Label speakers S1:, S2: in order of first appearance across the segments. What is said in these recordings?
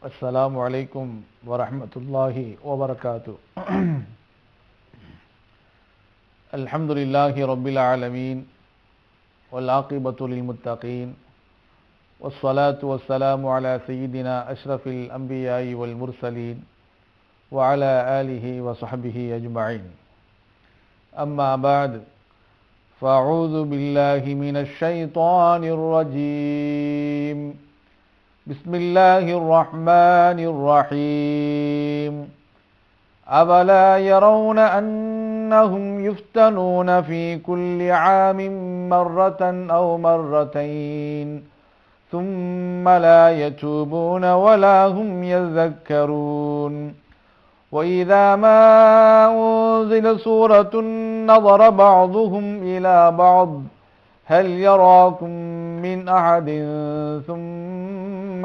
S1: السلام عليكم ورحمة الله وبركاته. الحمد لله رب العالمين والعاقبة للمتقين والصلاة والسلام على سيدنا أشرف الأنبياء والمرسلين وعلى آله وصحبه أجمعين. أما بعد فأعوذ بالله من الشيطان الرجيم. بسم الله الرحمن الرحيم أفلا يرون أنهم يفتنون في كل عام مرة أو مرتين ثم لا يتوبون ولا هم يذكرون وإذا ما أنزل سورة نظر بعضهم إلى بعض هل يراكم من أحد ثم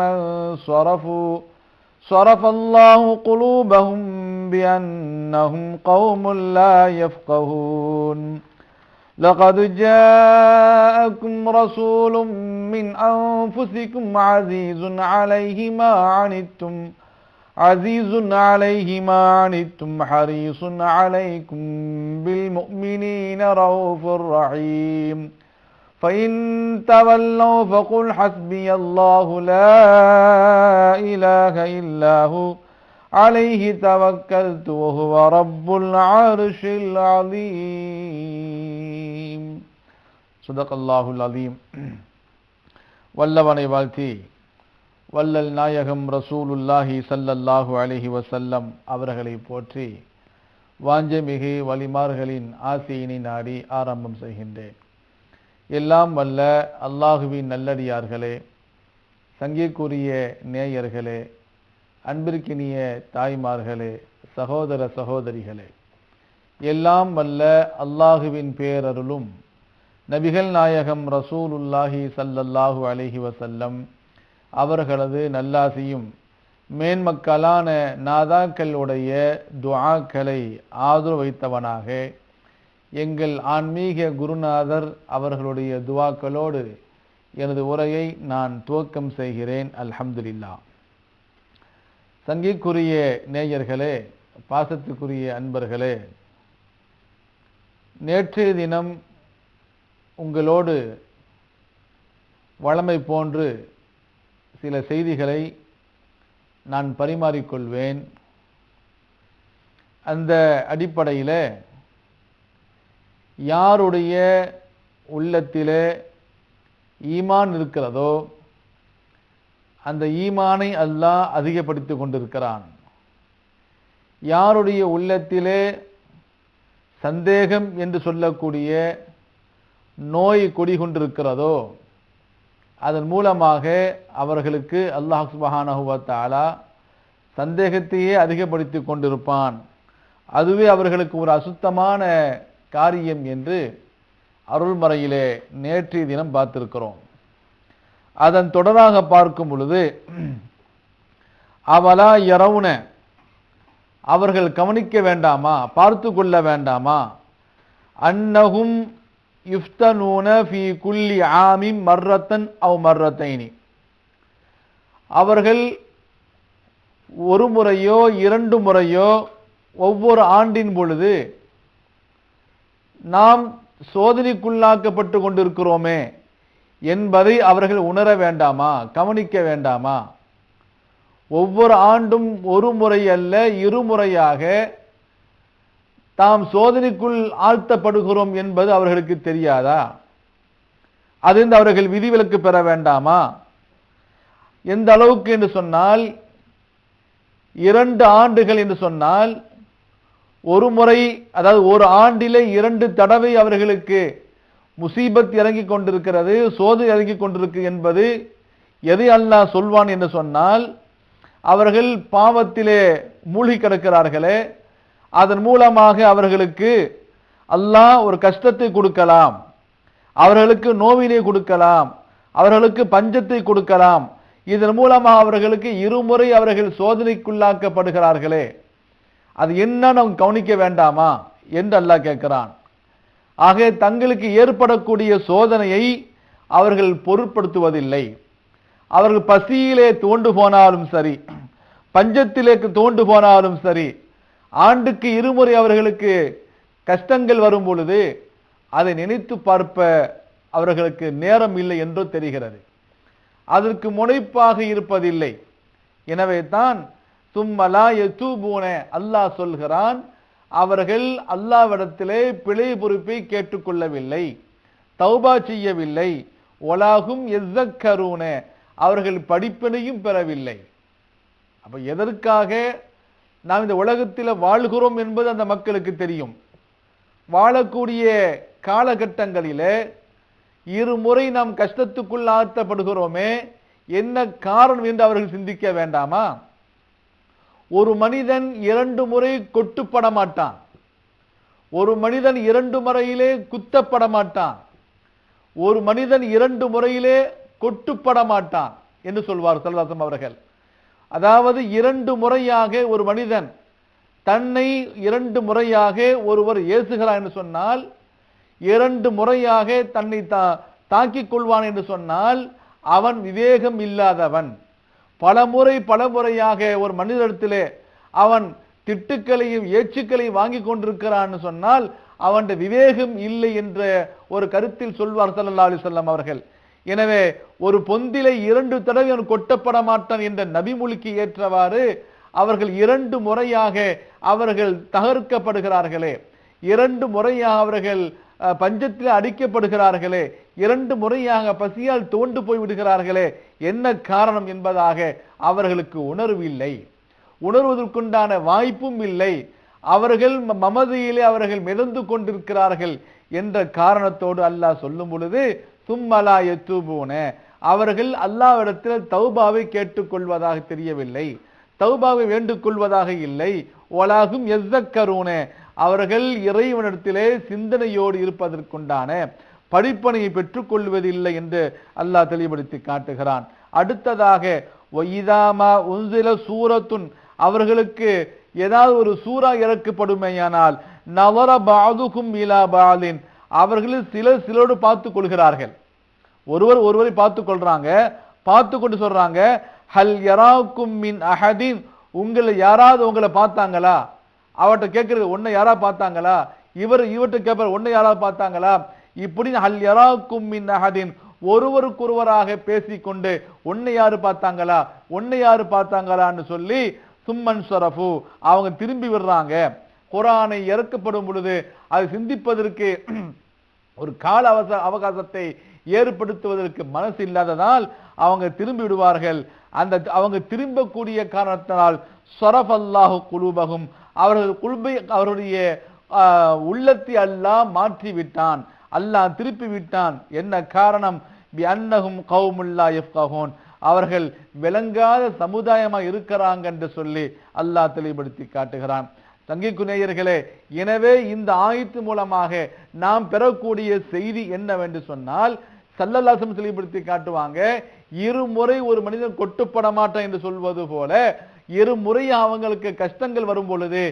S1: انصرفوا صرف الله قلوبهم بأنهم قوم لا يفقهون. لقد جاءكم رسول من أنفسكم عزيز عليه ما عنتم عزيز عليه ما عنتم حريص عليكم بالمؤمنين رؤوف رحيم. فإن تولوا فقل حسبي الله لا إله إلا هو عليه توكلت وهو رب العرش العظيم صدق الله العظيم வல்லவனை வாழ்த்தி வல்லல் நாயகம் ரசூலுல்லாஹி சல்லல்லாஹு அலைஹி வசல்லம் அவர்களை போற்றி வாஞ்சமிகு வலிமார்களின் ஆசையினை நாடி ஆரம்பம் செய்கின்றேன் எல்லாம் வல்ல அல்லாஹுவின் நல்லடியார்களே சங்கிற்குரிய நேயர்களே அன்பிற்கினிய தாய்மார்களே சகோதர சகோதரிகளே எல்லாம் வல்ல அல்லாஹுவின் பேரருளும் நபிகள் நாயகம் ரசூலுல்லாஹி சல்லல்லாஹு அலஹி வசல்லம் அவர்களது நல்லாசியும் மேன்மக்களான நாதாக்களுடைய துவாக்களை ஆதரவு வைத்தவனாக எங்கள் ஆன்மீக குருநாதர் அவர்களுடைய துவாக்களோடு எனது உரையை நான் துவக்கம் செய்கிறேன். அல்ஹம்துலில்லா சங்கிக்குரிய நேயர்களே பாசத்துக்குரிய அன்பர்களே நேற்றைய தினம் உங்களோடு வளமை போன்று சில செய்திகளை நான் பரிமாறிக்கொள்வேன். அந்த அடிப்படையில் யாருடைய உள்ளத்திலே ஈமான் இருக்கிறதோ அந்த ஈமானை அல்லாஹ் அதிகப்படுத்தி கொண்டிருக்கிறான். யாருடைய உள்ளத்திலே சந்தேகம் என்று சொல்லக்கூடிய நோய் கொடிகொண்டிருக்கிறதோ அதன் மூலமாக அவர்களுக்கு அல்லாஹ் சுபஹானஹுவத்தாலா சந்தேகத்தையே அதிகப்படுத்தி கொண்டிருப்பான். அதுவே அவர்களுக்கு ஒரு அசுத்தமான காரியம் என்று அருள்மறையிலே நேற்றைய தினம் பார்த்திருக்கிறோம். அதன் தொடராக பார்க்கும் பொழுது அவலா இரவுன அவர்கள் கவனிக்க வேண்டாமா? பார்த்து கொள்ள வேண்டாமா? அன்னகும் யுஃப்தனூன ஃபி குல்லி ஆமிம் மர்ரத்தன் அவ் மர்ரத்தைனி. அவர்கள் ஒரு முறையோ இரண்டு முறையோ ஒவ்வொரு ஆண்டின் பொழுது நாம் சோதனைக்குள்ளாக்கப்பட்டு கொண்டிருக்கிறோமே என்பதை அவர்கள் உணர வேண்டாமா கவனிக்க வேண்டாமா? ஒவ்வொரு ஆண்டும் ஒரு முறை அல்ல இருமுறையாக தாம் சோதனைக்குள் ஆழ்த்தப்படுகிறோம் என்பது அவர்களுக்கு தெரியாதா? அதிலிருந்து அவர்கள் விதிவிலக்கு பெற வேண்டாமா? எந்த அளவுக்கு என்று சொன்னால் இரண்டு ஆண்டுகள் என்று சொன்னால் ஒரு முறை அதாவது ஒரு ஆண்டிலே இரண்டு தடவை அவர்களுக்கு முசீபத் இறங்கி கொண்டிருக்கிறது சோதனை இறங்கி கொண்டிருக்கு என்பது எதை அல்லாஹ் சொல்வான் என்று சொன்னால் அவர்கள் பாவத்திலே மூழ்கி கிடக்கிறார்களே அதன் மூலமாக அவர்களுக்கு அல்லாஹ் ஒரு கஷ்டத்தை கொடுக்கலாம் அவர்களுக்கு நோவினை கொடுக்கலாம் அவர்களுக்கு பஞ்சத்தை கொடுக்கலாம் இதன் மூலமாக அவர்களுக்கு இருமுறை அவர்கள் சோதனைக்குள்ளாக்கப்படுகிறார்களே. அது என்ன நாம் கவனிக்க வேண்டாமா? என்று அல்லாஹ் கேட்கிறான். ஆக தங்களுக்கு ஏற்படக்கூடிய சோதனையை அவர்கள் பொருட்படுத்துவதில்லை. அவர்கள் பசியிலே தோண்டு போனாலும் சரி பஞ்சத்திலே தோண்டு போனாலும் சரி ஆண்டுக்கு இருமுறை அவர்களுக்கு கஷ்டங்கள் வரும் பொழுது அதை நினைத்து பார்ப்ப அவர்களுக்கு நேரம் இல்லை என்றோ தெரிகிறது. அதற்கு முனைப்பாக இருப்பதில்லை. எனவே தான் சும்மலா எத்தூபூன அல்லாஹ் சொல்கிறான் அவர்கள் அல்லாவிடத்திலே பிழை பொறுப்பை கேட்டுக்கொள்ளவில்லை தௌபா செய்யவில்லை. ஒலாகும் எஸ்ஸக்கரூன அவர்கள் படிப்பினையும் பெறவில்லை. அப்போ எதற்காக நாம் இந்த உலகத்தில் வாழ்கிறோம் என்பது அந்த மக்களுக்கு தெரியும். வாழக்கூடிய காலகட்டங்களில் இருமுறை நாம் கஷ்டத்துக்குள் ஆழ்த்தப்படுகிறோமே என்ன காரணம் என்று அவர்கள் சிந்திக்க வேண்டாமா? ஒரு மனிதன் இரண்டு முறை கொட்டுப்பட மாட்டான். ஒரு மனிதன் இரண்டு முறையிலே குத்தப்பட மாட்டான். ஒரு மனிதன் இரண்டு முறையிலே கொட்டுப்பட மாட்டான் என்று சொல்வார் செல்வாசம் அவர்கள். அதாவது இரண்டு முறையாக ஒரு மனிதன் தன்னை இரண்டு முறையாக ஒருவர் ஏசுகிறார் என்று சொன்னால் இரண்டு முறையாக தன்னை தா தாக்கிக் கொள்வான் என்று சொன்னால் அவன் விவேகம் இல்லாதவன். பல முறை பல முறையாக ஒரு மனிதத்திலே அவன் திட்டுக்களையும் ஏச்சுக்களையும் வாங்கி கொண்டிருக்கிறான்னு சொன்னால் அவன் விவேகம் இல்லை என்ற ஒரு கருத்தில் சொல்வார் சல்லா அலிசல்லாம் அவர்கள். எனவே ஒரு பொந்திலை இரண்டு தடவை அவன் கொட்டப்பட மாட்டான் என்ற நபிமொழிக்கு ஏற்றவாறு அவர்கள் இரண்டு முறையாக அவர்கள் தகர்க்கப்படுகிறார்களே. இரண்டு முறையாக அவர்கள் பஞ்சத்தில் அடிக்கப்படுகிறார்களே. இரண்டு முறையாக பசியால் தோண்டு போய் விடுகிறார்களே. என்ன காரணம் என்பதாக அவர்களுக்கு உணர்வில்லை. உணர்வதற்குண்டான வாய்ப்பும் இல்லை. அவர்கள் ம- மமதியிலே அவர்கள் மிதந்து கொண்டிருக்கிறார்கள் என்ற காரணத்தோடு அல்லாஹ் சொல்லும் பொழுது சும்மலா எத்தூபூன அவர்கள் அல்லாவிடத்தில் தௌபாவை கேட்டுக்கொள்வதாக தெரியவில்லை. தௌபாவை வேண்டுக் கொள்வதாக இல்லை. ஒலாகும் எஸ்ஸக்கரூன அவர்கள் இறைவனிடத்திலே சிந்தனையோடு இருப்பதற்குண்டான படிப்பனையை பெற்றுக்கொள்வதில்லை என்று அல்லாஹ் தெளிவுபடுத்தி காட்டுகிறான். அடுத்ததாக ஒய்தாமா உன்சில சூரத்துன் அவர்களுக்கு ஏதாவது ஒரு சூறா இறக்கப்படுமேயானால் நவர பாதுகும் இலா பாலின் அவர்களில் சிலர் சிலரோடு பார்த்து கொள்கிறார்கள். ஒருவர் ஒருவரை பார்த்து கொள்றாங்க பார்த்து கொண்டு சொல்றாங்க ஹல் யராக்கும் மின் அஹதின் உங்களை யாராவது உங்களை பார்த்தாங்களா? அவர்கிட்ட கேட்கறது உன்னை யாரா பார்த்தாங்களா? இவர் இவர்கிட்ட கேட்பார் உன்னை யாராவது பார்த்தாங்களா? இப்படி ஹல் யராக்கும் மின் அஹதின். ஒருவருக்கொருவராக பேசிக்கொண்டு உன்னை யாரு பார்த்தாங்களா? உன்னை யாரு பார்த்தாங்களான்னு சொல்லி சும்மன் சரஃபு அவங்க திரும்பி விடுறாங்க. குரானை இறக்கப்படும் பொழுது அதை சிந்திப்பதற்கு ஒரு கால அவச அவகாசத்தை ஏற்படுத்துவதற்கு மனசு இல்லாததால் அவங்க திரும்பி விடுவார்கள். அந்த அவங்க திரும்பக்கூடிய காரணத்தினால் சொரஃப் அல்லாஹு குழுபகும் அவர்கள் குழுமை அவருடைய உள்ளத்தை அல்லாஹ் மாற்றி விட்டான் அல்லாஹ் திருப்பி விட்டான் என்ன காரணம்? அன்னகும் கவுமுல்லா எஃப்கஹோன் அவர்கள் விளங்காத சமுதாயமாக இருக்கிறாங்க என்று சொல்லி அல்லாஹ் தெளிவுபடுத்தி காட்டுகிறான். தங்கிக்கு நேயர்களே எனவே இந்த ஆயத்து மூலமாக நாம் பெறக்கூடிய செய்தி என்னவென்று சொன்னால் சல்லல்லாசம் தெளிவுபடுத்தி காட்டுவாங்க இருமுறை ஒரு மனிதன் கொட்டுப்பட மாட்டான் என்று சொல்வது போல இருமுறை அவங்களுக்கு கஷ்டங்கள் வரும் பொழுது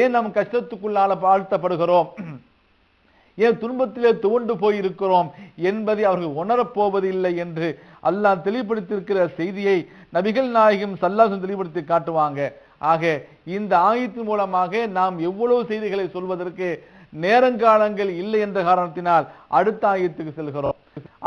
S1: ஏன் நம் கஷ்டத்துக்குள்ளால பாழ்த்தப்படுகிறோம் ஏன் துன்பத்திலே துவண்டு போயிருக்கிறோம் என்பதை அவர்கள் உணரப் போவதில்லை என்று அல்லாஹ் தெளிவுபடுத்தியிருக்கிற செய்தியை நபிகள் நாயகம் சல்லாசம் தெளிவுபடுத்தி காட்டுவாங்க. ஆக இந்த ஆயத்தின் மூலமாக நாம் எவ்வளவு செய்திகளை சொல்வதற்கு நேரங்காலங்கள் இல்லை என்ற காரணத்தினால் அடுத்த ஆயத்துக்கு செல்கிறோம்.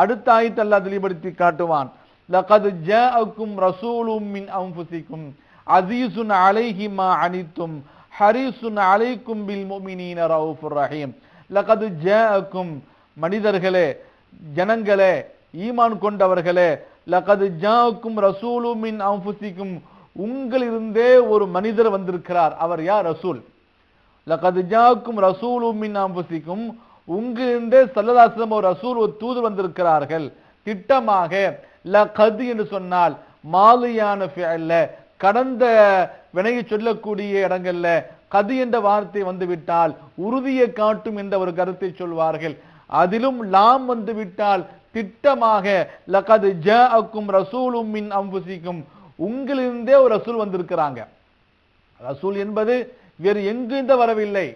S1: அடுத்த ஆயுத்த அல்லாஹ் தெளிவுபடுத்தி காட்டுவான். லகது ஜாஅக்கும் ரசூலும் மின் அன்ஃபுசிக்கும் அசீசுன் அலைஹிமா அனித்தும் ஹரிசுன் அலைக்கும் பில் முஃமினீன ரவுஃபுர் ரஹீம். லகது ஜாக்கும் மனிதர்களே ஜனங்களே ஈமான் கொண்டவர்களே லகது ஜாக்கும் ரசூலு மின் அன்ஃபுசிக்கும் உங்களிருந்தே ஒரு மனிதர் வந்திருக்கிறார். அவர் யார்? ரசூல். லகது ஜாக்கும் ரசூலு மின் அன்புசிக்கும் உங்களிருந்தே சல்லதாசிரம் ஒரு ரசூல் ஒரு தூது வந்திருக்கிறார்கள். திட்டமாக லகது என்று சொன்னால் மாலியான கடந்த வினையை சொல்லக்கூடிய இடங்கள்ல கது என்ற வார்த்தை வந்துவிட்டால் உறுதியை காட்டும் என்ற ஒரு கருத்தை சொல்வார்கள். அதிலும் லாம் வந்துவிட்டால் திட்டமாக லகது அக்கும் ரசூலும் மின் அம்புசிக்கும். உங்களிருந்தே ஒரு ரசூல் வந்திருக்கிறாங்க. ரசூல் என்பது வேறு எங்கிருந்த வரவில்லை.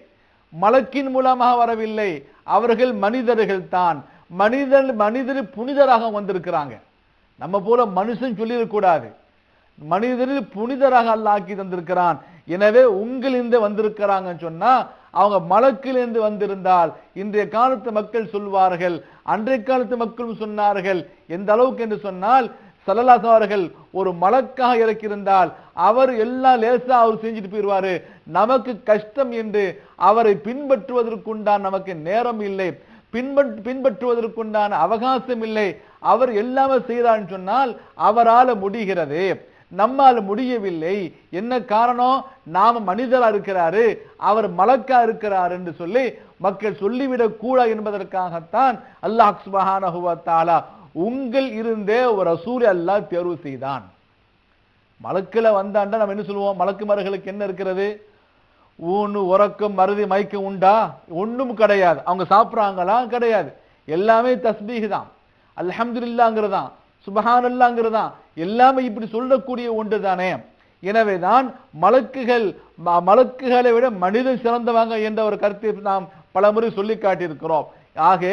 S1: மலக்கின் மூலமாக வரவில்லை. அவர்கள் மனிதர்கள் தான். மனிதன் மனிதர் புனிதராக வந்திருக்கிறாங்க. நம்ம போல மனுஷன் சொல்லிடக்கூடாது. மனிதரில் புனிதராக அல்லாக்கி தந்திருக்கிறான். எனவே உங்களிருந்து வந்திருக்கிறாங்கன்னு சொன்னா அவங்க மலக்கிலிருந்து வந்திருந்தால் இன்றைய காலத்து மக்கள் சொல்வார்கள் அன்றைய காலத்து மக்களும் சொன்னார்கள். எந்த அளவுக்கு என்று சொன்னால் சல்லல்லாஹு அவர்கள் ஒரு மலக்காக இறக்கியிருந்தால் அவர் எல்லாம் லேசா அவர் செஞ்சுட்டு போயிடுவாரு நமக்கு கஷ்டம் என்று அவரை பின்பற்றுவதற்குண்டான் நமக்கு நேரம் இல்லை. பின்பற் பின்பற்றுவதற்குண்டான அவகாசம் இல்லை. அவர் எல்லாமே செய்கிறான்னு சொன்னால் அவரால முடிகிறது. நம்மால் முடியவில்லை. என்ன காரணம்? நாம மனிதரா இருக்கிறாரு. அவர் மலக்கா இருக்கிறார் என்று சொல்லி மக்கள் சொல்லிவிடக் கூட என்பதற்காகத்தான் அல்லாஹ் சுபஹான உங்கள் இருந்தே ஒரு ரசூலை அல்லாஹ் தேர்வு செய்தான். மலக்குல வந்தாண்டா நம்ம என்ன சொல்லுவோம்? மலக்குமார்களுக்கு என்ன இருக்கிறது? ஊனு உறக்கம் மருதி மயக்கம் உண்டா? ஒண்ணும் கிடையாது. அவங்க சாப்பிட்றாங்களா? கிடையாது. எல்லாமே தஸ்பீக தான். அல்ஹம்துலில்லாங்கிறதான். சுபஹானல்லாங்கிறதான். எல்லாமே இப்படி சொல்லக்கூடிய ஒன்று தானே எனவேதான் மலக்குகள் ம- மலக்குகளை விட மனிதன் சிறந்தவங்க என்ற ஒரு கருத்தை நாம் பலமுறை சொல்லி காட்டியிருக்கிறோம். ஆக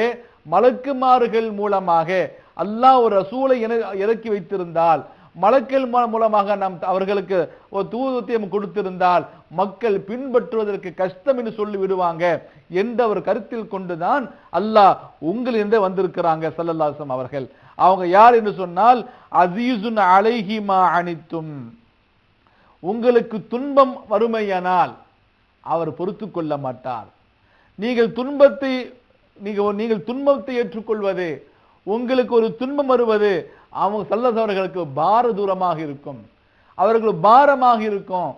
S1: மலக்குமாறுகள் மூலமாக அல்லாஹ் ஒரு ரசூலை இறக்கி வைத்திருந்தால் மலக்கள் மூலமாக நாம் அவர்களுக்கு ஒரு தூதத்தையும் கொடுத்திருந்தால் மக்கள் பின்பற்றுவதற்கு கஷ்டம் என்று சொல்லி விடுவாங்க என்ற ஒரு கருத்தில் கொண்டுதான் அல்லாஹ் உங்களிருந்தே வந்திருக்கிறாங்க சல்லல்லாசம் அவர்கள். அவங்க யார் என்று சொன்னால் அசீசுன் அலைஹிமா அனித்தும். உங்களுக்கு துன்பம் வறுமையானால் அவர் பொறுத்து கொள்ள மாட்டார். நீங்கள் துன்பத்தை நீங்கள் நீங்கள் துன்பத்தை ஏற்றுக்கொள்வது உங்களுக்கு ஒரு துன்பம் வருவது அவங்க சல்லசவர்களுக்கு பார தூரமாக இருக்கும். அவர்களுக்கு பாரமாக இருக்கும்.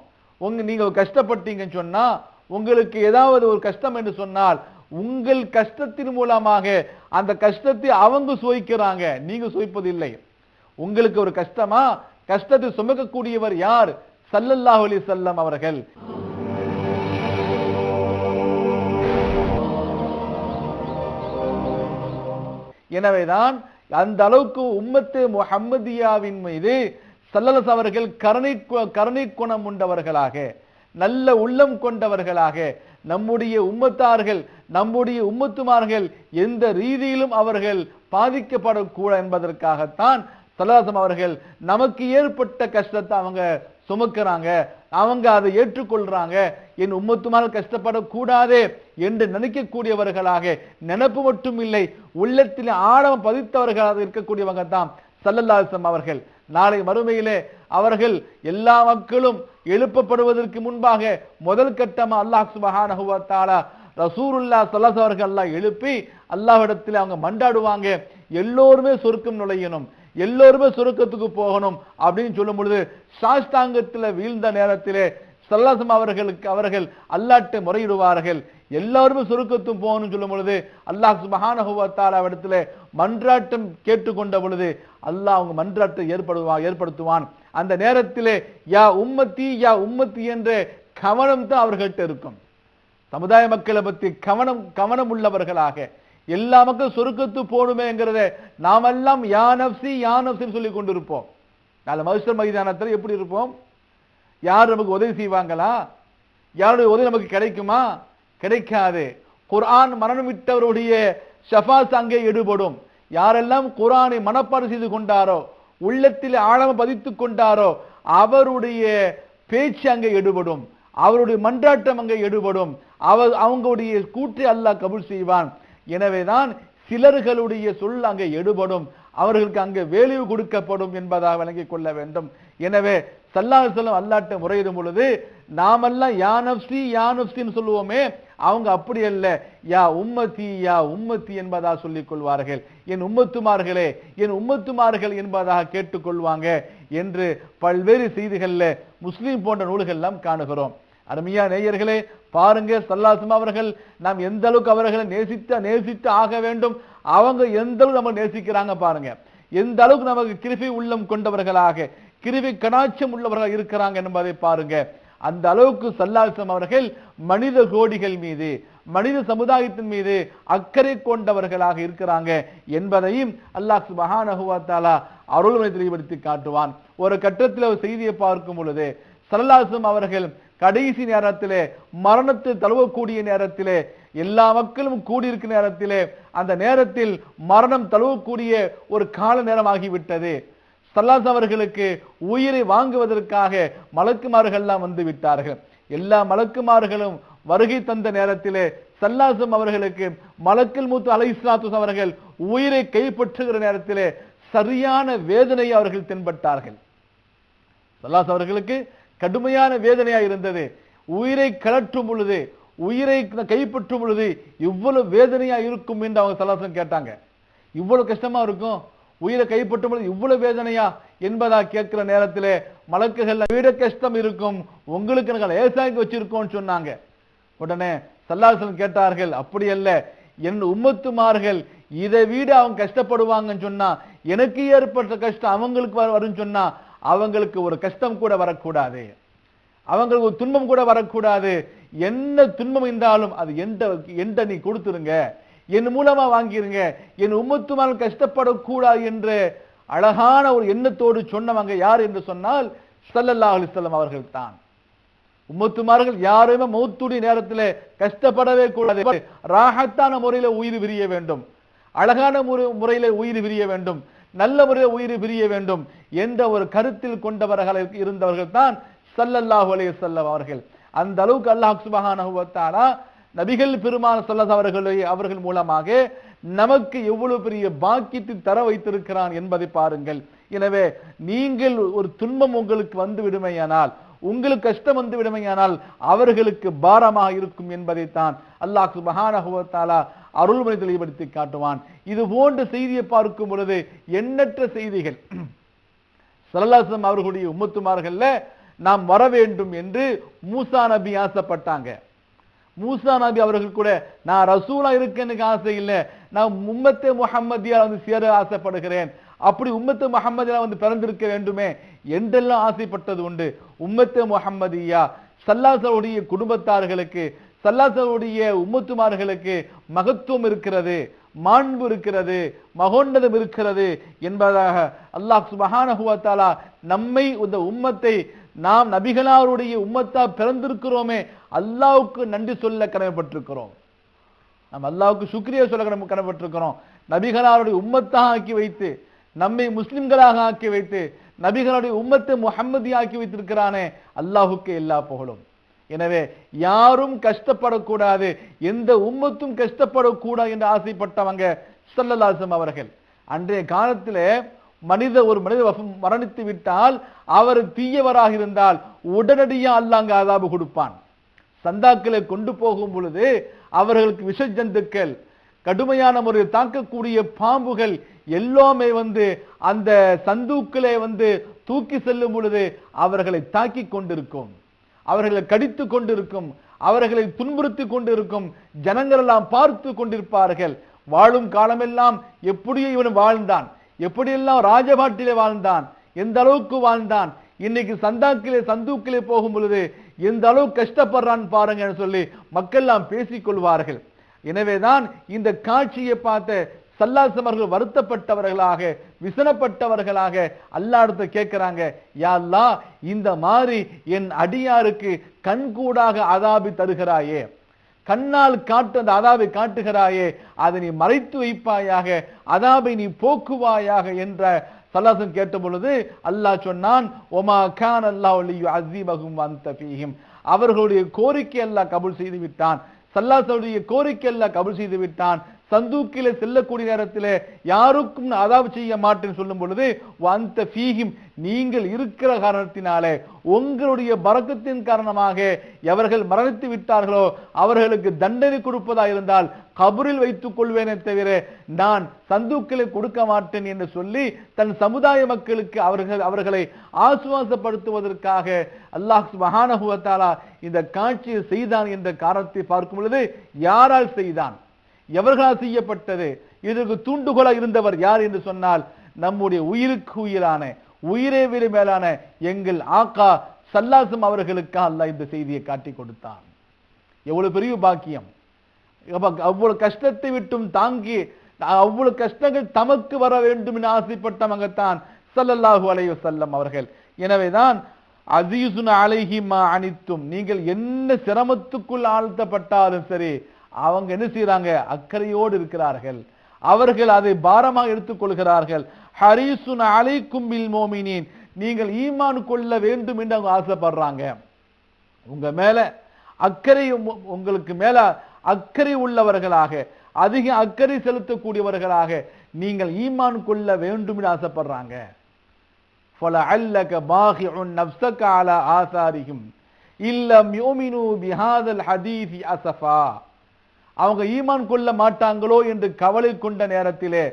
S1: உங்க நீங்கள் கஷ்டப்பட்டீங்கன்னு சொன்னால் உங்களுக்கு ஏதாவது ஒரு கஷ்டம் என்று சொன்னால் உங்கள் கஷ்டத்தின் மூலமாக அந்த கஷ்டத்தை அவங்க சுவைக்கிறாங்க. நீங்க சுவைப்பதில்லை. உங்களுக்கு ஒரு கஷ்டமா? கஷ்டத்தை சுமக்கக்கூடியவர் யார்? சல்லல்லாஹ் அலி வஸல்லம் அவர்கள். எனவேதான் அந்த அளவுக்கு உம்மத்து முஹம்மதியாவின் மீது சல்லலஸ் அவர்கள் கருணை கு- கருணை குணம் உண்டவர்களாக நல்ல உள்ளம் கொண்டவர்களாக நம்முடைய உம்மத்தார்கள் நம்முடைய உம்மத்துமார்கள் எந்த ரீதியிலும் அவர்கள் பாதிக்கப்படக்கூட என்பதற்காகத்தான் சல்லாசம் அவர்கள் நமக்கு ஏற்பட்ட கஷ்டத்தை அவங்க சுமக்கிறாங்க அவங்க அதை ஏற்றுக்கொள்றாங்க. என் உம்மத்துமால் கஷ்டப்படக்கூடாதே என்று நினைக்கக்கூடியவர்களாக நினப்பு மட்டும் இல்லை உள்ளத்தில் ஆழம் பதித்தவர்களாக இருக்கக்கூடியவங்க தான் சல்லல்லாசம் அவர்கள். நாளை மறுமையிலே அவர்கள் எல்லா மக்களும் எழுப்பப்படுவதற்கு முன்பாக முதல் கட்டமா அல்லாஹ் சுபஹானஹு ரசூருல்லா தஆலா ரசூலுல்லா அவர்கள் அல்லாஹ் எழுப்பி அல்லாஹிடத்தில் அவங்க மண்டாடுவாங்க. எல்லோருமே சொருக்கம் நுழையணும். எல்லோருமே சொருக்கத்துக்கு போகணும் அப்படின்னு சொல்லும் பொழுது சாஸ்தாங்கத்துல வீழ்ந்த நேரத்திலே சல்லாசம் அவர்களுக்கு அவர்கள் அல்லாட்டு முறையிடுவார்கள். எல்லாருமே சுருக்கத்தும் போகணும்னு சொல்லும் பொழுது அல்லாஹ் சுபஹானஹு வ இடத்துல மன்றாட்டம் கேட்டுக்கொண்ட பொழுது அல்லாஹ் அவங்க மன்றாட்டம் ஏற்படுவான் ஏற்படுத்துவான். அந்த நேரத்திலே யா உம்மத்தி யா உம்மத்தி என்ற கவனம் தான் அவர்கள்ட்ட இருக்கும். சமுதாய மக்களை பற்றி கவனம் கவனம் உள்ளவர்களாக. எல்லா மக்களும் சொருக்கத்து போடுமேங்கிறத நாமெல்லாம் யா நப்சி யா நப்சின்னு சொல்லி கொண்டிருப்போம். நாளை மதுசர் மைதானத்தில் எப்படி இருப்போம்? யார் நமக்கு உதவி செய்வாங்களா? யாருடைய உதவி நமக்கு கிடைக்குமா? கிடைக்காது. குர்ஆன் மரணம் விட்டவருடைய ஷஃபாஸ் அங்கே ஈடுபடும். யாரெல்லாம் குரானை மனப்பாடு செய்து கொண்டாரோ உள்ளத்தில் ஆழம பதித்துக் கொண்டாரோ அவருடைய பேச்சு அங்கே எடுபடும். அவருடைய மன்றாட்டம் அங்கே எடுபடும். அவர் அவங்களுடைய கூற்றை அல்லாஹ் கபுல் செய்வான். எனவேதான் சிலர்களுடைய சொல் அங்கே எடுபடும். அவர்களுக்கு அங்கே வேலிவு கொடுக்கப்படும் என்பதாக விளங்கிக் கொள்ள வேண்டும். எனவே சல்லாஹ் செல்லம் அல்லாட்ட முறையிடும் பொழுது நாமெல்லாம் யானப்சி யானப்சின்னு சொல்லுவோமே அவங்க அப்படி அல்ல. யா உம்மத்தி யா உம்மத்தி என்பதா சொல்லிக் கொள்வார்கள். என் உம்மத்துமார்களே என் உம்மத்துமார்கள் என்பதாக கேட்டுக்கொள்வாங்க என்று பல்வேறு செய்திகளில் முஸ்லீம் போன்ற நூல்கள் எல்லாம் காணுகிறோம். அருமையா நேயர்களே பாருங்க சல்லாசும் அவர்கள் நாம் எந்த அளவுக்கு அவர்களை நேசித்து நேசித்து ஆக வேண்டும் அவங்க எந்த அளவுக்கு நம்ம நேசிக்கிறாங்க பாருங்க. எந்த அளவுக்கு நமக்கு கிருபி உள்ளம் கொண்டவர்களாக கிருவி கடாட்சம் உள்ளவர்களாக இருக்கிறாங்க என்பதை பாருங்க. அந்த அளவுக்கு சல்லாசம் அவர்கள் மனித கோடிகள் மீது மனித சமுதாயத்தின் மீது அக்கறை கொண்டவர்களாக இருக்கிறாங்க என்பதையும் அல்லாஹ் மகானகுவாத்தாலா வ அருள்மனை தெளிவுபடுத்தி காட்டுவான். ஒரு கட்டத்தில் ஒரு செய்தியை பார்க்கும் பொழுது சல்லாசம் அவர்கள் கடைசி நேரத்திலே மரணத்தை தழுவக்கூடிய நேரத்திலே எல்லா மக்களும் கூடியிருக்கும் நேரத்திலே அந்த நேரத்தில் மரணம் தழுவக்கூடிய ஒரு கால நேரமாகிவிட்டது. சல்லாஸ் அவர்களுக்கு உயிரை வாங்குவதற்காக மலக்குமார்கள்லாம் வந்து விட்டார்கள். எல்லா மலக்குமார்களும் வருகை தந்த நேரத்திலே சல்லாசம் அவர்களுக்கு மலக்கில் மூத்து அலை அவர்கள் உயிரை கைப்பற்றுகிற நேரத்திலே சரியான வேதனையை அவர்கள் தென்பட்டார்கள். சல்லாஸ் அவர்களுக்கு கடுமையான வேதனையா இருந்தது. உயிரை கலற்றும் பொழுது உயிரை கைப்பற்றும் பொழுது இவ்வளவு வேதனையா இருக்கும் என்று அவங்க சல்லாசம் கேட்டாங்க. இவ்வளவு கஷ்டமா இருக்கும்? உயிரை கைப்பற்றும் பொழுது இவ்வளவு வேதனையா என்பதா கேட்கிற நேரத்திலே மலக்குகள் வீட கஷ்டம் இருக்கும். உங்களுக்கு நாங்கள் ஏசாய்க்கு வச்சிருக்கோம்னு சொன்னாங்க. உடனே சல்லாசன் கேட்டார்கள் அப்படி அல்ல என் உம்மத்துமார்கள் இதை விட அவங்க கஷ்டப்படுவாங்கன்னு சொன்னா எனக்கு ஏற்பட்ட கஷ்டம் அவங்களுக்கு வரும்னு சொன்னா அவங்களுக்கு ஒரு கஷ்டம் கூட வரக்கூடாது. அவங்களுக்கு ஒரு துன்பம் கூட வரக்கூடாது. என்ன துன்பம் இருந்தாலும் அது எந்த எந்த நீ கொடுத்துருங்க. என் மூலமா வாங்கிருங்க. என் உம்மத்துமால் கஷ்டப்படக்கூடாது என்று அழகான ஒரு எண்ணத்தோடு சொன்னவங்க யார் என்று சொன்னால் சல்லல்லா அலைஹி அவர்கள் தான் உம்மத்துமார்கள் யாருமே மௌத்துடைய நேரத்தில் கஷ்டப்படவே கூடாது. ராகத்தான முறையில உயிர் விரிய வேண்டும். அழகான முறை- முறையில உயிர் விரிய வேண்டும். நல்ல முறையில் உயிர் விரிய வேண்டும் என்ற ஒரு கருத்தில் கொண்டவர்கள் இருந்தவர்கள் தான் சல்லல்லாஹு அலைஹி செல்லம் அவர்கள். அந்த அளவுக்கு அல்லாஹ் சுப்ஹானஹு நபிகள் பெருமான ஸல்லல்லாஹு அவர்களை அவர்கள் மூலமாக நமக்கு எவ்வளவு பெரிய பாக்கியத்தை தர வைத்திருக்கிறான் என்பதை பாருங்கள். எனவே நீங்கள் ஒரு துன்பம் உங்களுக்கு வந்து விடுமையானால் உங்களுக்கு கஷ்டம் வந்து விடுமையானால் அவர்களுக்கு பாரமாக இருக்கும் என்பதைத்தான் அல்லாஹ் சுப்ஹானஹு அருள்மொழி தெளிவுபடுத்தி காட்டுவான். இது போன்ற செய்தியை பார்க்கும் பொழுது எண்ணற்ற செய்திகள். சரலாசம் அவர்களுடைய உம்மத்துமார்கள்ல நாம் வர வேண்டும் என்று மூசா நபி ஆசைப்பட்டாங்க. மூசா நபி அவர்கள் கூட நான் ரசூலா இருக்க எனக்கு ஆசை இல்லை. நான் உம்மத்தே முஹம்மதியா வந்து சேர ஆசைப்படுகிறேன். அப்படி உம்மத்து முகம்மதியா வந்து பிறந்திருக்க வேண்டுமே என்றெல்லாம் ஆசைப்பட்டது உண்டு. உம்மத்து முகம்மதியா சல்லாசருடைய குடும்பத்தார்களுக்கு சல்லாசருடைய உம்மத்துமார்களுக்கு மகத்துவம் இருக்கிறது மாண்பு இருக்கிறது மகோன்னதம் இருக்கிறது என்பதாக அல்லாஹ் சுபஹானஹு வ நம்மை இந்த உம்மத்தை நாம் நபிகளாருடைய உம்மத்தா பிறந்திருக்கிறோமே அல்லாவுக்கு நன்றி சொல்ல கடமைப்பட்டிருக்கிறோம். நாம் அல்லாவுக்கு சுக்ரியா சொல்ல கடமை கடமைப்பட்டிருக்கிறோம். நபிகளாருடைய உம்மத்தாக ஆக்கி வைத்து நம்மை முஸ்லிம்களாக ஆக்கி வைத்து நபிகளுடைய உம்மத்தை முகம்மதி ஆக்கி வைத்திருக்கிறானே அல்லாஹுக்கு எல்லா புகழும். எனவே யாரும் கஷ்டப்படக்கூடாது எந்த உம்மத்தும் கஷ்டப்படக்கூடாது என்று ஆசைப்பட்டவங்க சல்லல்லாசம் அவர்கள். அன்றைய காலத்திலே மனித ஒரு மனித வசம் மரணித்து விட்டால் அவர் தீயவராக இருந்தால் உடனடியாக அல்லாங்க அதாபு கொடுப்பான். சந்தாக்களை கொண்டு போகும் பொழுது அவர்களுக்கு விஷ ஜந்துக்கள் கடுமையான முறையில் தாக்கக்கூடிய பாம்புகள் எல்லாமே வந்து அந்த சந்தூக்களை வந்து தூக்கி செல்லும் பொழுது அவர்களை தாக்கி கொண்டிருக்கும். அவர்களை கடித்து கொண்டிருக்கும் அவர்களை துன்புறுத்தி கொண்டிருக்கும் ஜனங்கள் எல்லாம் பார்த்து கொண்டிருப்பார்கள். வாழும் காலமெல்லாம் எப்படியோ இவன் வாழ்ந்தான். எப்படியெல்லாம் ராஜபாட்டிலே வாழ்ந்தான்? எந்த அளவுக்கு வாழ்ந்தான்? இன்னைக்கு சந்தாக்கிலே சந்தூக்கிலே போகும் பொழுது எந்த அளவுக்கு கஷ்டப்படுறான் பாருங்கன்னு சொல்லி மக்கள் எல்லாம் பேசிக் கொள்வார்கள். எனவேதான் இந்த காட்சியை பார்த்த சல்லாசமர்கள் வருத்தப்பட்டவர்களாக விசனப்பட்டவர்களாக அல்லாடத்தை கேட்கிறாங்க யா இந்த மாதிரி என் அடியாருக்கு கண்கூடாக அதாபி தருகிறாயே. கண்ணால் காட்டு அந்த அதாவை காட்டுகிறாயே அதை நீ மறைத்து வைப்பாயாக அதாபை நீ போக்குவாயாக என்ற சல்லாசன் கேட்ட பொழுது அல்லாஹ் சொன்னான் ஒமா கான் அல்லாஹ் அசீபகும் அந்த ஃபீஹிம் அவர்களுடைய கோரிக்கை அல்லாஹ் கபுல் செய்து விட்டான் சல்லாசனுடைய கோரிக்கை எல்லாம் கபுல் செய்து விட்டான் சந்தூக்கிலே செல்லக்கூடிய நேரத்தில் யாருக்கும் நான் அதாவு செய்ய மாட்டேன்னு சொல்லும் பொழுது வந்த ஃபீஹிம் நீங்கள் இருக்கிற காரணத்தினாலே உங்களுடைய பறக்கத்தின் காரணமாக எவர்கள் மரணித்து விட்டார்களோ அவர்களுக்கு தண்டனை கொடுப்பதாக இருந்தால் கபரில் வைத்துக் கொள்வேனே தவிர நான் சந்தூக்கிலே கொடுக்க மாட்டேன் என்று சொல்லி தன் சமுதாய மக்களுக்கு அவர்கள் அவர்களை ஆசுவாசப்படுத்துவதற்காக அல்லாஹ் மகானகுவத்தாலா இந்த காட்சியை செய்தான் என்ற காரணத்தை பார்க்கும் பொழுது யாரால் செய்தான்? எவர்களால் செய்யப்பட்டது? இதற்கு தூண்டுகோலா இருந்தவர் யார் என்று சொன்னால் நம்முடைய உயிருக்கு உயிரான உயிரை விட மேலான எங்கள் ஆக்கா சல்லாசம் அவர்களுக்காக அல்ல இந்த செய்தியை காட்டி கொடுத்தான். எவ்வளவு பெரிய பாக்கியம். அவ்வளவு கஷ்டத்தை விட்டும் தாங்கி அவ்வளவு கஷ்டங்கள் தமக்கு வர வேண்டும் என ஆசைப்பட்டவங்கத்தான் சல்லல்லாஹு அலைய அலைஹி அவர்கள். எனவேதான் அசீசுன அலைஹி மா அனித்தும் நீங்கள் என்ன சிரமத்துக்குள் ஆழ்த்தப்பட்டாலும் சரி அவங்க என்ன செய்யறாங்க அக்கறையோடு இருக்கிறார்கள். அவர்கள் அதை பாரமாக எடுத்துக்கொள்கிறார்கள் ஹரிசுன் அலைக்கும் பில் மோமினின். நீங்கள் ஈமான் கொள்ள வேண்டும் என்று அவங்க ஆசைப்படுறாங்க. உங்க மேல அக்கறை உங்களுக்கு மேல அக்கறை உள்ளவர்களாக அதிக அக்கறை செலுத்தக்கூடியவர்களாக நீங்கள் ஈமான் கொள்ள வேண்டும் என்று ஆசைப்படுறாங்க. ஆசாரிகும் இல்லம் மியோமினு பிஹாதல் ஹதீசி அசஃபா. அவங்க ஈமான் கொள்ள மாட்டாங்களோ என்று கவலை கொண்ட நேரத்திலே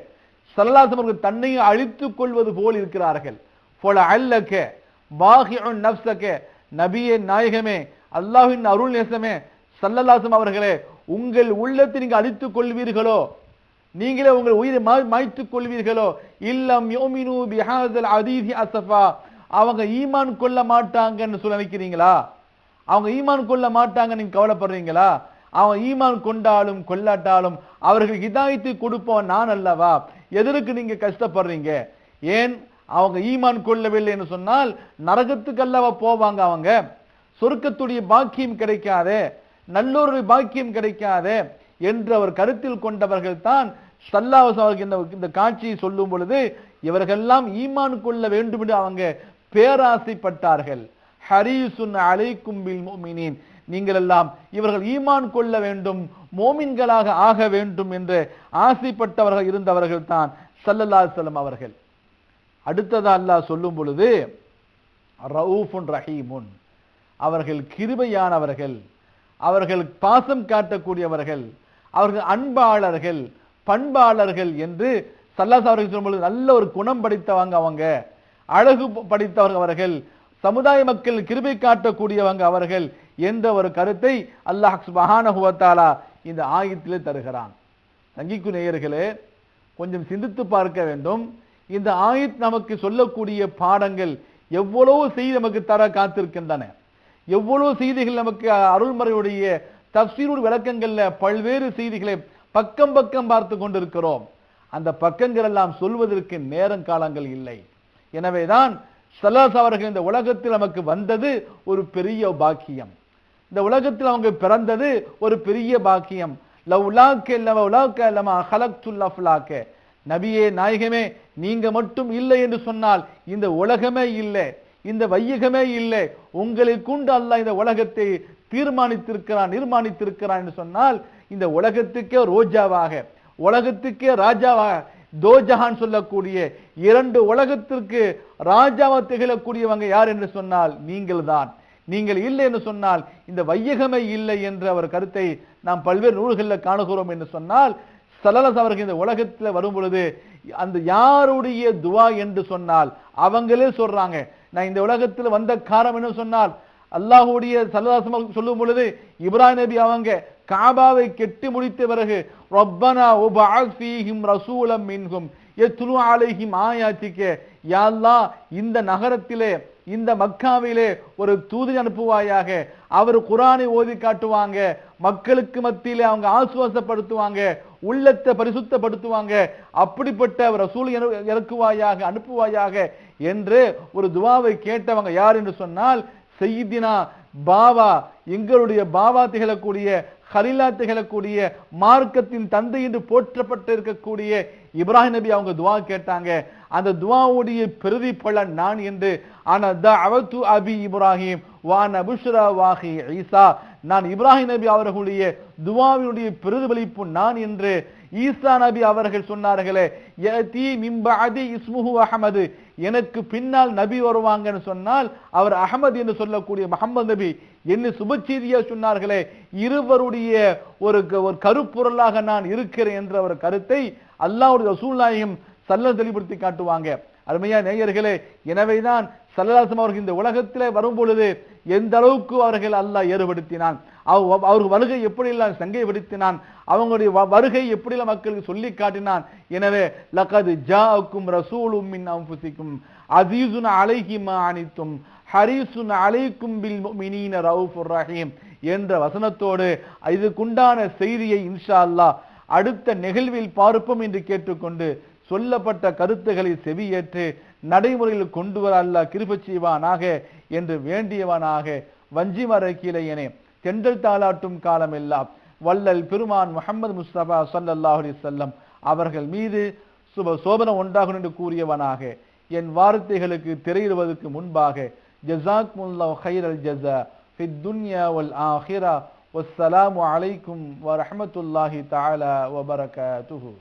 S1: சல்லாசம் அவர்கள் தன்னையும் அழித்துக் கொள்வது போல் இருக்கிறார்கள். போல அல்லக்க பாகியன் நப்சக்க நபியே நாயகமே அல்லாஹின் அருள் நேசமே சல்லல்லாசம் அவர்களே உங்கள் உள்ளத்தை நீங்கள் அழித்துக் கொள்வீர்களோ? நீங்களே உங்கள் உயிரை மாய்த்துக் கொள்வீர்களோ? இல்லம் யோமினு பிஹாசல் அதீதி அசஃபா அவங்க ஈமான் கொள்ள மாட்டாங்கன்னு சொல்ல நினைக்கிறீங்களா? அவங்க ஈமான் கொள்ள மாட்டாங்க நீங்க கவலைப்படுறீங்களா? அவன் ஈமான் கொண்டாலும் கொல்லாட்டாலும் அவர்கள் ஹிதாயத்தை கொடுப்போம் நான் அல்லவா? எதற்கு நீங்க கஷ்டப்படுறீங்க? ஏன்? அவங்க ஈமான் கொள்ளவில்லை என்று சொன்னால் நரகத்துக்கு அல்லவா போவாங்க அவங்க. சொர்க்கத்துடைய பாக்கியம் கிடைக்காதே நல்லொரு பாக்கியம் கிடைக்காதே என்று அவர் கருத்தில் கொண்டவர்கள் தான் சல்லாவசம் அவர்கள் இந்த இந்த காட்சியை சொல்லும் பொழுது இவர்களெல்லாம் ஈமான் கொள்ள வேண்டும் என்று அவங்க பேராசைப்பட்டார்கள். ஹரிசுன் அலைக்கும் பில் முஃமினீன். நீங்கள் எல்லாம் இவர்கள் ஈமான் கொள்ள வேண்டும் மோமின்களாக ஆக வேண்டும் என்று ஆசைப்பட்டவர்கள் இருந்தவர்கள் தான் சல்லல்லா செல்லம் அவர்கள். அடுத்ததா அல்லாஹ் சொல்லும் பொழுது ரவுஃபுன் ரஹீமுன். அவர்கள் கிருபையானவர்கள் அவர்கள் பாசம் காட்டக்கூடியவர்கள் அவர்கள் அன்பாளர்கள் பண்பாளர்கள் என்று சல்லாஸ் அவர்கள் சொல்லும் பொழுது நல்ல ஒரு குணம் படித்தவங்க அவங்க அழகு படித்தவர்கள் அவர்கள் சமுதாய மக்கள் கிருபை காட்டக்கூடியவங்க அவர்கள் என்ற ஒரு கருத்தை அல்லாஹ் சுபஹானஹு இந்த ஆயத்திலே தருகிறான். தங்கிக்கு நேயர்களே கொஞ்சம் சிந்தித்து பார்க்க வேண்டும். இந்த ஆயத் நமக்கு சொல்லக்கூடிய பாடங்கள் எவ்வளவு செய்தி நமக்கு தர காத்திருக்கின்றன. எவ்வளவு செய்திகள் நமக்கு அருள்மறையுடைய தப்சீருடைய விளக்கங்கள்ல பல்வேறு செய்திகளை பக்கம் பக்கம் பார்த்து கொண்டிருக்கிறோம். அந்த பக்கங்கள் எல்லாம் சொல்வதற்கு நேரம் காலங்கள் இல்லை. எனவேதான் சலாஸ் அவர்கள் இந்த உலகத்தில் நமக்கு வந்தது ஒரு பெரிய பாக்கியம். இந்த உலகத்தில் அவங்க பிறந்தது ஒரு பெரிய பாக்கியம். லவ்லாக்க லவ்லாக்க லமா ஹலக்துல் அஃப்லாக்க நபியே நாயகமே நீங்க மட்டும் இல்லை என்று சொன்னால் இந்த உலகமே இல்லை இந்த வையகமே இல்லை. உங்களை கொண்டு அல்லாஹ் இந்த உலகத்தை தீர்மானித்திருக்கிறான் நிர்மாணித்திருக்கிறான் என்று சொன்னால் இந்த உலகத்துக்கே ரோஜாவாக உலகத்துக்கே ராஜாவாக தோஜஹான் சொல்லக்கூடிய இரண்டு உலகத்திற்கு ராஜாவை திகழக்கூடியவங்க யார் என்று சொன்னால் நீங்கள் தான் நீங்கள் இல்லை என்று சொன்னால் இந்த வையகமே இல்லை என்ற அவர் கருத்தை நாம் பல்வேறு நூல்களில் காணுகிறோம் என்று சொன்னால் சலலஸ் அவர்கள் இந்த உலகத்தில் வரும் பொழுது அந்த யாருடைய துவா என்று சொன்னால் அவங்களே சொல்றாங்க நான் இந்த உலகத்தில் வந்த காரணம் என்ன சொன்னால் அல்லாஹுடைய சலதாசம் சொல்லும் பொழுது இப்ராஹிம் நபி அவங்க காபாவை கெட்டி முடித்த பிறகு ரொப்பனா உபஅத் ஃபீஹிம் ரசூலம் மின்கும் எத்துலு ஆலைஹிம் ஆயாச்சிக்க யாழ்லா இந்த நகரத்திலே இந்த மக்காவிலே ஒரு தூது அனுப்புவாயாக. அவர் குரானை ஓதி காட்டுவாங்க. மக்களுக்கு மத்தியிலே அவங்க ஆசுவாசப்படுத்துவாங்க. உள்ளத்தை பரிசுத்தப்படுத்துவாங்க. அப்படிப்பட்ட ரசூல் இற- இறக்குவாயாக அனுப்புவாயாக என்று ஒரு துவாவை கேட்டவங்க யார் என்று சொன்னால் செய்தினா பாவா. எங்களுடைய பாவா திகழக்கூடிய ஹலிலா திகழக்கூடிய மார்க்கத்தின் தந்தை என்று போற்றப்பட்டு இருக்கக்கூடிய இப்ராஹிம் நபி அவங்க துவா கேட்டாங்க. அந்த துவாவுடைய பிரதி பலன் நான் என்று. ஆனா அவத்து அபி இப்ராஹிம் வான புஷ்ரா வாஹி ஈசா. நான் இப்ராஹிம் நபி அவர்களுடைய துவாவினுடைய பிரதிபலிப்பு நான் என்று. ஈசா நபி அவர்கள் சொன்னார்களே யதி இஸ்முஹு அஹமது. எனக்கு பின்னால் நபி வருவாங்கன்னு சொன்னால் அவர் அகமது என்று சொல்லக்கூடிய முகமது நபி என்ன சுபச்செய்தியா சொன்னார்களே இருவருடைய ஒரு க- ஒரு கருப்பொருளாக நான் இருக்கிறேன் என்ற ஒரு கருத்தை அல்லாவுடைய ரசூலுல்லாஹியும் சல்ல தெளிவுபடுத்தி காட்டுவாங்க. அருமையா நேயர்களே எனவேதான் சல்லல்லாசம் அவர்கள் இந்த உலகத்திலே வரும் பொழுது எந்த அளவுக்கு அவர்கள் அல்லாஹ் ஏற்படுத்தினான் அவர் வருகை எப்படி எல்லாம் சங்கைப்படுத்தினான் அவங்களுடைய வ- வருகை எப்படி எல்லாம் மக்களுக்கு சொல்லி காட்டினான்? எனவே லகது ஜாக்கும் ரசூலும் மின் அம்புசிக்கும் அசீசுன் அலைஹி அனித்தும் ஹரீசுன் அலைக்கும் பில் முஃமினீன ரவுஃபுர் ரஹீம் என்ற வசனத்தோடு இதுக்குண்டான செய்தியை இன்ஷா அல்லாஹ் அடுத்த நிகழ்வில் பார்ப்போம் என்று கேட்டுக்கொண்டு சொல்லப்பட்ட கருத்துக்களை செவியேற்று நடைமுறையில் கொண்டு வர அல்ல கிருபை செய்வானாக என்று வேண்டியவனாக வஞ்சி மரக்கிளையனே தென்றல் தாளாட்டும் காலமெல்லாம் வல்லல் பெருமான் முகமது முஸ்தபா சல்லல்லாஹ் செல்லம் அவர்கள் மீது சுப சோபனம் உண்டாகும் என்று கூறியவனாக என் வார்த்தைகளுக்கு திரையிடுவதற்கு முன்பாக ஜசாக் முல்லா ஹைரல் ஜசா ஃபித் துன்யா வல் ஆஹிரா வஸ்ஸலாமு அலைக்கும் வரஹமத்துல்லாஹி தாலா வபரக துஹூ